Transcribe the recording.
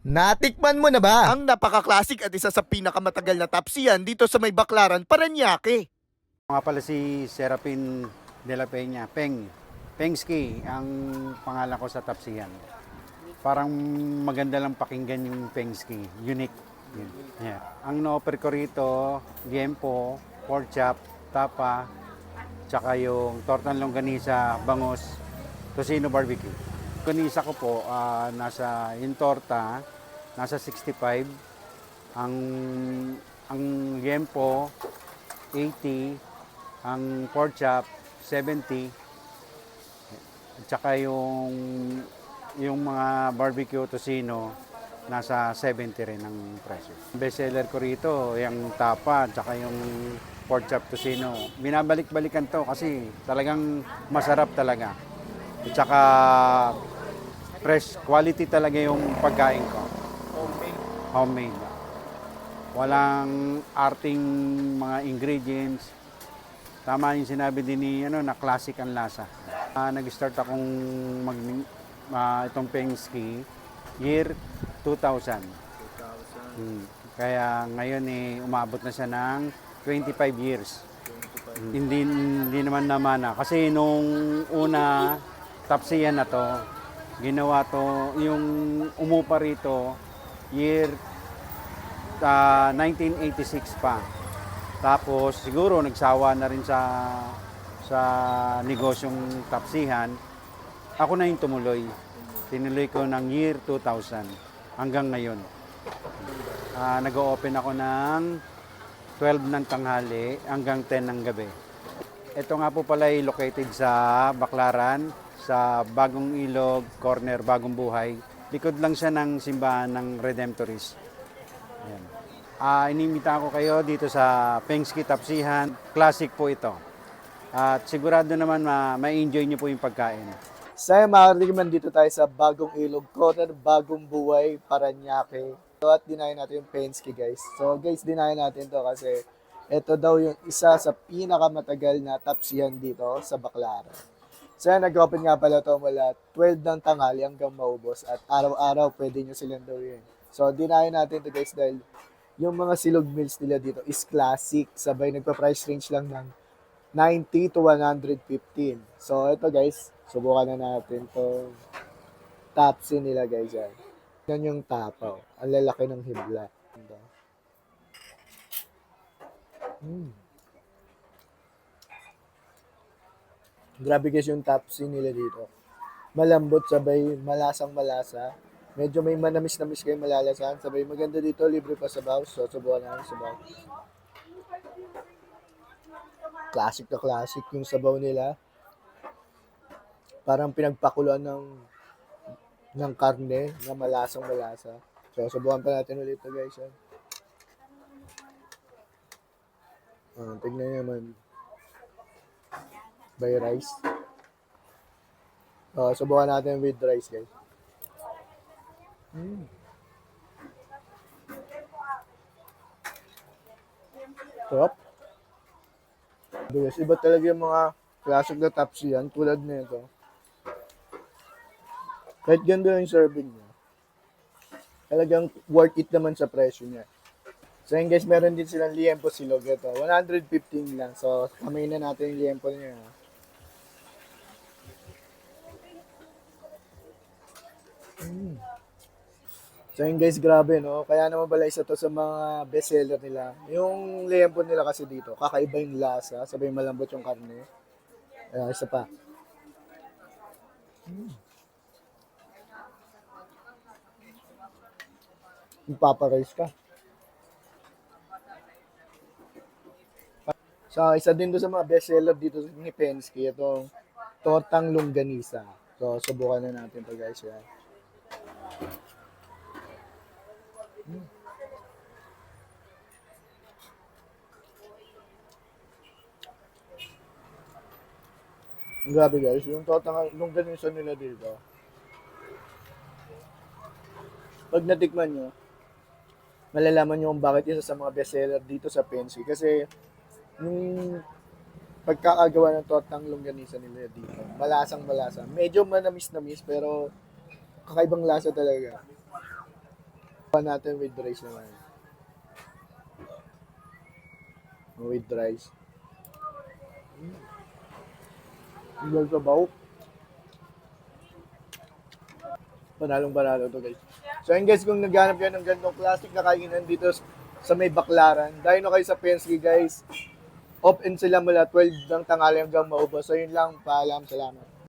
Natikman mo na ba? Ang napaka-classic at isa sa pinakamatagal na tapsiyan dito sa may Baklaran, Paranaque. Mga pala si Serapin de la Peña, Peng. Pengski ang pangalan ko sa Tapsiyan. Parang maganda lang pakinggan yung Pengski. Unique. Yun. Yeah. Ang no-offer ko rito, liempo, pork chop, tapa, tsaka yung tortang longganisa, bangos, tocino barbecue. Longganisa ko po, ah, nasa yung torta, nasa 65. Ang ang liempo, 80, ang pork chop 70 at saka yung yung mga barbecue tocino nasa 70 rin ang presyo. Best seller ko rito, yung tapa at saka yung pork chop tocino. Binabalik-balikan to kasi talagang masarap talaga. At saka fresh quality talaga yung pagkain ko. Homemade. Walang arting mga ingredients. Tama yung sinabi din ni ano na classic ang lasa. Ah, nag-start akong mag ah, itong Pengski year 2000. Hmm. Kaya ngayon eh umabot na siya ng 25 years. Hindi hindi naman namana kasi nung una tapsiyan na to ginawa to yung umupa rito year ah, 1986 pa. Tapos siguro nagsawa na rin sa sa negosyong tapsihan. Ako na yung tumuloy. Tinuloy ko ng year 2000 hanggang ngayon. Ah, nag-open ako ng 12 ng tanghali hanggang 10 ng gabi. Ito nga po pala ay located sa Baklaran, sa Bagong Ilog, corner Bagong Buhay. Likod lang siya ng simbahan ng Redemptorist. Ayan. Ah, inimita ko kayo dito sa Pengski Tapsihan. Classic po ito. At sigurado naman ma- ma-enjoy niyo po yung pagkain. Sa makakatikiman dito tayo sa Bagong Ilog, Corner, Bagong Buhay, Paranaque. So, at dinayan natin yung Penske, guys. So, guys, dinayan natin to kasi ito daw yung isa sa pinakamatagal na tapsihan dito sa Baclaran. So, yan, nag-open nga pala to mula 12 ng tanghali hanggang maubos at araw-araw pwede nyo silang gawin. So, dinayan natin to guys dahil yung mga silog meals nila dito is classic. Sabay nagpa-price range lang ng 90 to 115. So, ito guys, subukan na natin to tapsi nila guys yan. Yan yung tapaw. Ang lalaki ng hibla. Ganda. Mm. Grabe guys yung tapsi nila dito. Malambot sabay, malasang malasa. Medyo may manamis-namis kayo malalasahan. Sabay maganda dito, libre pa sa bawas. So, subukan natin sa bawas. Classic na classic yung sabaw nila. Parang pinagpakuluan ng ng karne na malasang malasa. So, subukan pa natin ulit ito guys. ah. Ah, tignan naman. By rice. Ah, subukan natin with rice guys. Mm. Sarap. Bigas. Iba talaga yung mga classic na tapsi yan, tulad nito. Kahit ganda yung serving niya. Talagang worth it naman sa presyo niya. So yun guys, meron din silang liempo silog ito. 115 lang. So, kamay na natin yung liempo niya. Mm. So yun guys, grabe no. Kaya naman pala isa to sa mga bestseller nila. Yung liempo nila kasi dito, kakaiba yung lasa, sabay malambot yung karne. Ayan, isa pa. Mm. Magpaparice ka. So, isa din doon sa mga bestseller dito ni Penske, itong tortang longganisa. So, subukan na natin to guys. Yan. Mm. Grabe guys, yung tortang longganisa nila dito. Pag natikman nyo, malalaman nyo kung bakit isa sa mga bestseller dito sa Penske. Kasi, yung pagkakagawa ng tortang longganisa nila dito, malasang malasa. Medyo manamis-namis, pero kakaibang lasa talaga. Pa natin with rice naman. With rice. Mm. Ang sabaw. Panalong panalo to guys. So ayun guys, kung naghanap kayo ng ganitong classic na kainan dito sa may baklaran, dahil na kayo sa Penske guys, open sila mula 12 ng tanghali hanggang maubos. So yun lang, paalam, salamat.